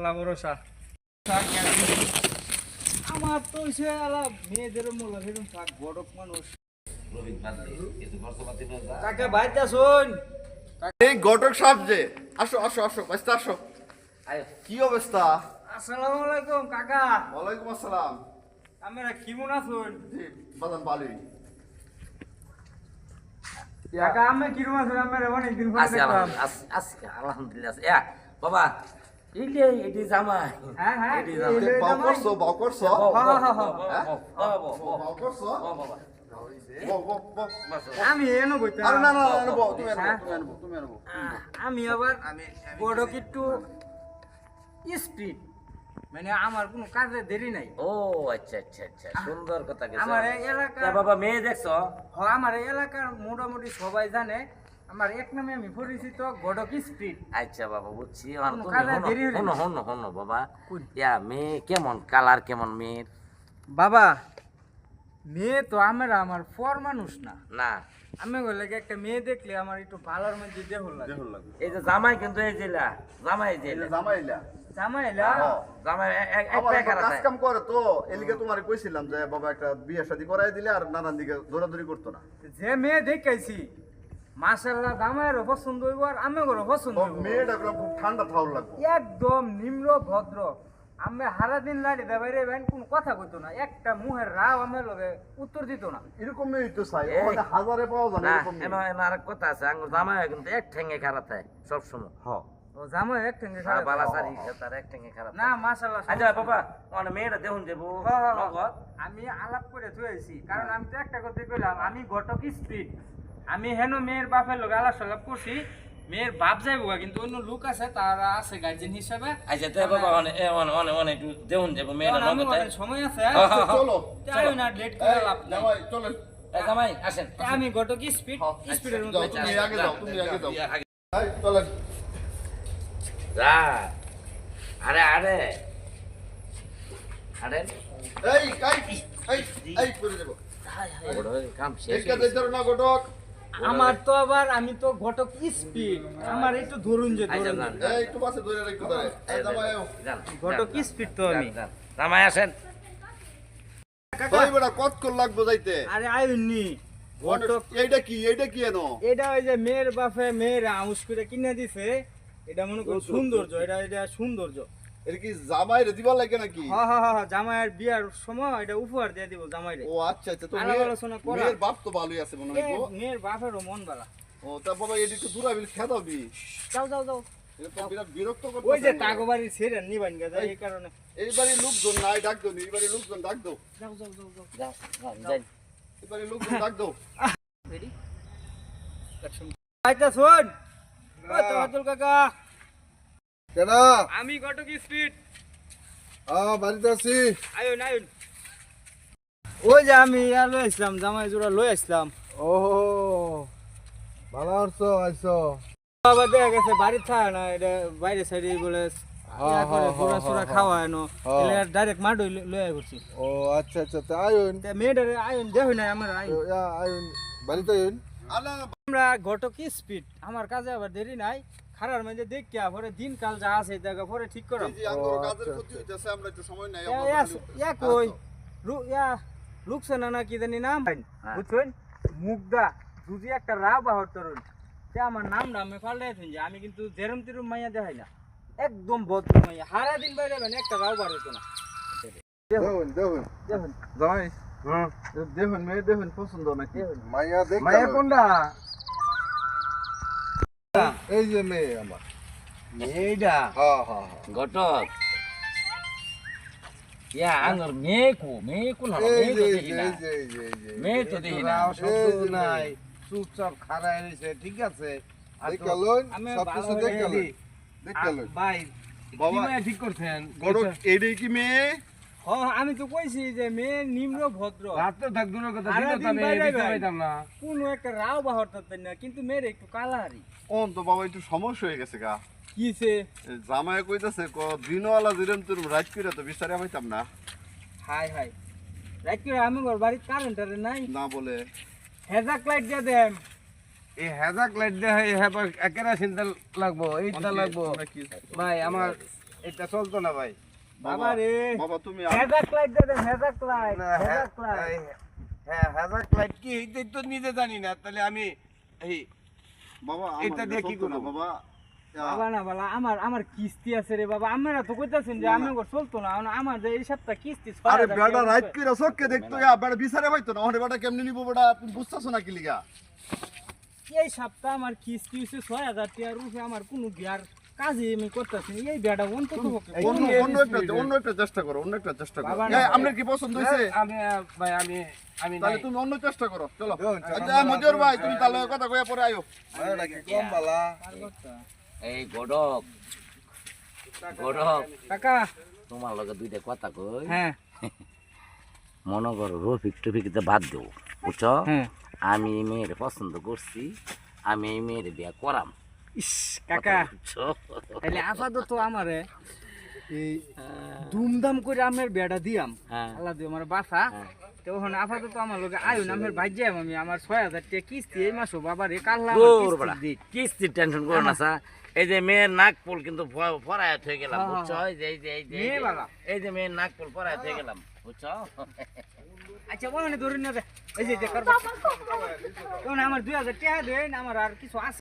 আল্লাহ ভরসা আমার তো সে আলা মেয়েদের মোলা সেরকম থাক বড় মানুষ। কাকে বাইতে শুন এই ঘটক সাহেব যে আসো আসো আসো বাস্তা আসো। কি অবস্থা? আসসালামু আলাইকুম কাকা। ওয়ালাইকুম আসসালাম। আমরা কেমন আছেন? বাদাম ভালোই। কাকা আমি কিরম আছেন আমরা অনেকদিন পরে আছে আলহামদুলিল্লাহ আছে বাবা এটি জামাই হ্যাঁ হ্যাঁ। এটি জামাই বাও করছ বাও করছ হ্যাঁ, হ্যাঁ, হ্যাঁ। বাও করছ বাবা। আমি এনো বইতে আরে না না না আনব তুমি আনব? তুমি আনব আমি আবার বড় কিট্টু স্পিড মানে আমার কোনো কাজে দেরি নাই। ও আচ্ছা আচ্ছা আচ্ছা সুন্দর কথা আমার এই এলাকার বাবা মেয়ে দেখছ? আমার এলাকার মোটামুটি সবাই জানে আমার এক নামে আমি পরিচিত গডক স্পিড। আচ্ছা বাবা বুঝছি। আর কোনো তুমি হনো হনো হনো বাবা। ইয়া মেয়ে কেমন? কালার কেমন মেয়ের? বাবা মেয়ে তো আমরা আমার পর মানুষ না। না। আমি বলে একটা মেয়ে দেখলে আমার একটু ভালোর মধ্যে দেহ লাগে। এই যে জামাই কিন্তু এই জেলা জামাই জেলা জামাইলা জামাইলা জামাই এক খারাপ কাজ কাম করে তো এলিকে তোমার কইছিলাম যে বাবা একটা বিয়ে শাদী করাই দিলে আর নানান দিকে দৌড়াদৌড়ি করতো না। যে মেয়ে দেখাইছি মাশাল্লাহ জামাইয়েরও পছন্দ হইব আর আমিও পছন্দ হইব। মেয়েটা খুব ঠান্ডা থাউল লাগবে। একদম নিম্র ভদ্র। আমি হারা দিন লাড়ি দে বাইরে বাইন কোন কথা কইতো না। একটা মুহের রাও আমার লগে উত্তর দিত না। এরকম মেয়ে তো চাই ওখানে হাজারে পাওয়া যায় না এরকম। এমন আরেক কথা আছে আঙ্গুর জামাই কিন্তু এক ঠেঙ্গে খারাপ থাকে সবসময় হ্যাঁ ও জামাই এক ঠেঙ্গে আর খারাপ। বালা সারি তার এক ঠেঙ্গে খারাপ না মাশাল্লাহ আচ্ছা বাবা মানে মেয়েটা দেখুন যাব। নগদ। আমি আলাপ করে থুয়েছি কারণ আমি তো একটা কথা কইলাম আমি ঘটক স্পিড। আমি হেন মেয়ের বাপের লোক আলাপ সালাপ করছি। মেয়ের বাপ যাইব কিন্তু অন্য লোক আছে তারা আছে গার্জেন হিসাবে। আচ্ছা তো বাবা অনেক অনেক অনেক অনেক একটু দেখুন যাব অনেক সময় আছে। হ্যাঁ, হ্যাঁ, হ্যাঁ। চলো তাই না লেট করে লাভ নাই। চলেন জামাই আসেন। আমি ঘটক স্পিড স্পিডের মধ্যে তুমি আগে যাও, তুমি আগে যাও। এই, চলেন। যা আরে আরে। আরে। এই কাই এই এই করে দেব কাম শেষ এইটা দিতে না ঘটক। আমার তো আবার আমি তো ঘটক স্পিড। আমার একটু ধরুন যে ধরুন। একটু পাশে ধরে রাখতে পারে এই জামাই আও। যান ঘটক স্পিড তো আমি। জামাই আসেন। কত কর লাগবে যাইতে? আরে আইনি ঘটক এইটা কি এইটা কি এনো? এটা ওই যে মেয়ের বাপে মেয়ের আউস করে কিনে দিছে। এটা মনে করো সৌন্দর্য এটা এটা সৌন্দর্য। এটা কি জামাই রে দিবা লাগে নাকি? হ্যাঁ হ্যাঁ হ্যাঁ জামাইয়ের বিয়ার সময় এটা উপহার দিয়ে দিব জামাইরে। ও আচ্ছা আচ্ছা তো আলোচনা করা। মেয়ের বাপ তো ভালোই আছে মনে হয় মেয়ের বাপেরও মন বালা ও তা বাবা এটি একটু দূরাবিল খেদাবি যাও যাও যাও। এটা তো বিরাট বিরক্ত ওই করতেছে যে তাগোবাড়ি ছেড়ে নিবান গেছে এই কারণে। এইবারে লোকজন নাই ডাক দাও এইবারে লোকজন ডাক দাও। যাও যাও লোকজন ডাক দাও। রেডি আচ্ছা শোন। ওই তো কাকা। কেন আমি ঘটক স্পিড আহ বাড়িতে আছি। আয়ুন আয়ুন। ওই যে আমি ইয়া লই আসলাম জামাই জোড়া লই আসলাম। ও ভালো আছো আইছো। আবার দেখা গেছে বাড়ির থাকে না এটা বাইরে সাইডে বলে ইয়া হ্যাঁ, হ্যাঁ, হ্যাঁ, হ্যাঁ। আচ্ছা আচ্ছা আমরা ঘটক স্পিড আমার কাজে আবার দেরি নাই। খারার মধ্যে দেখিয়া পরে দিন কাল যা আছে দেখা পরে ঠিক এই যে আঙ্গুর কাজের আচ্ছা, ক্ষতি হইতেছে আমরা একটু সময় নাই ইয়া- আমরা ইয়া- ইয়া কই? রু- ইয়া লুকসানা না কি জানি নাম? হ্যাঁ। বুঝছেন? মুগদা যদি একটা রা বাহর তরুণ। তে আমার নাম আমি পাল্টাই থুন আমি কিন্তু জেরম তিরম মাইয়া দেখাই না। একদম ভদ্র মাইয়া। সারা দিন বাইরে একটা রাও বার হতো না। দেখুন দেখুন। দেখুন। জামাই? দেখুন মেয়ে দেখুন পছন্দ নাকি? মাইয়া দেখ মাইয়া কোনটা? এই যে মেয়ে আমার। এইটা ঘটক। ইয়া আঙ্গুর মেয়ে কো মেয়ে কোন হলো? মেয়ে তো দেখি না। এই যে এই যে এই যে মেয়ে তো দেখি না এই নাই চুপচাপ খাড়া এনেছে ঠিক আছে? ভাই বাবা ঠিক করছেন? গড়ক এইটাই কি মেয়ে? আমি তো কইছি যে মেয়ে নিম্ন ভদ্র। রাতে থাক দূরের কথা দিন তো আমি পাইতাম না। কোনো একটা রাও বাহর থাকতেন না কিন্তু মেয়ের একটু কালারি কোন তো বাবা একটু সমস্যা হয়ে গেছে গা। কিসে এ জামাই কইতাছে ক দিনওয়ালা দিলাম তোর রাত করে তো বিচারে পাইতাম না। হাই হাই। রাত করে আমি ঘর বাড়ির কারেন্ট আরে নাই। না বলে। হেজাক লাইট দিয়ে দেন। এই হেজাক লাইট দিয়ে এই হেবার একেরা চিন্তা লাগবো এইটা লাগবো। ভাই আমার এটা চলতো না ভাই। বাবা রে বাবা তুমি হেজাক লাইট দে হেজাক লাইট হেজাক লাইট হ্যাঁ হাজার লাইট কি? এইটাই তো নিজে জানি না তাহলে আমি এই বাবা এটা দিয়ে কি করব? বাবা বাবা না বাবা আমার আমার কিস্তি আছে রে বাবা তো কইতাছেন যে আমি চলতো না আমার যে এই সপ্তাহ কিস্তি আরে বেটা টাকা দেখতো ইয়া বেটা বিচারে পাইতো না ওরে বেটা কেমনে নিব বেটা তুমি বুঝতাছো না কি লিগা? এই সপ্তাহ আমার কিস্তি হচ্ছে ছয় হাজার টাকার রূপে আমার কোনো বিয়ার কাজে আমি করতেছি এই অন্তত অন্য অন্য একটা অন্য একটা চেষ্টা করো অন্য একটা চেষ্টা করো। আপনার কি পছন্দ হয়েছে? আমি ভাই আমি আমি তাহলে তুমি অন্য চেষ্টা করো চলো। আচ্ছা মজুর ভাই তুমি তাহলে কথা কইয়া পরে আয়ো। কম বালা? এই গডক গডক কাকা। তোমার লগে দুইটা কথা কই? হ্যাঁ। মনে করো রফিক টফিকতে বাদ দেবো বুঝছ? হ্যাঁ। আমি এই মেয়ের পছন্দ করছি আমি এই মেয়ের বিয়া করাম। ইস কাকা। তাহলে আপাতত আমারে এই ধুমধাম করে আমের বেড়া দিয়াম। হ্যাঁ। আল্লাহ আমার বাসা। হ্যাঁ। তখন আপাতত আমার লোকে আয়ু নামের ভাই যাই আমি। আমার ছয় হাজার টাকা কিস্তি এই মাসও বাবা রে কাল্লা কিস্তির টেনশন করো না স্যার। এই যে মেয়ের নাক ফুল কিন্তু হয়ে গেলাম হ্যাঁ, বুঝছ? এই যে এই যে এই যে এই যে- এই যে মেয়ের নাক ফুল ফরায়াত হয়ে গেলাম বুঝছ? আচ্ছা ওখানে ধরে না এই যে আমার দুই হাজার টাকা দেন আমার আর কিছু আছে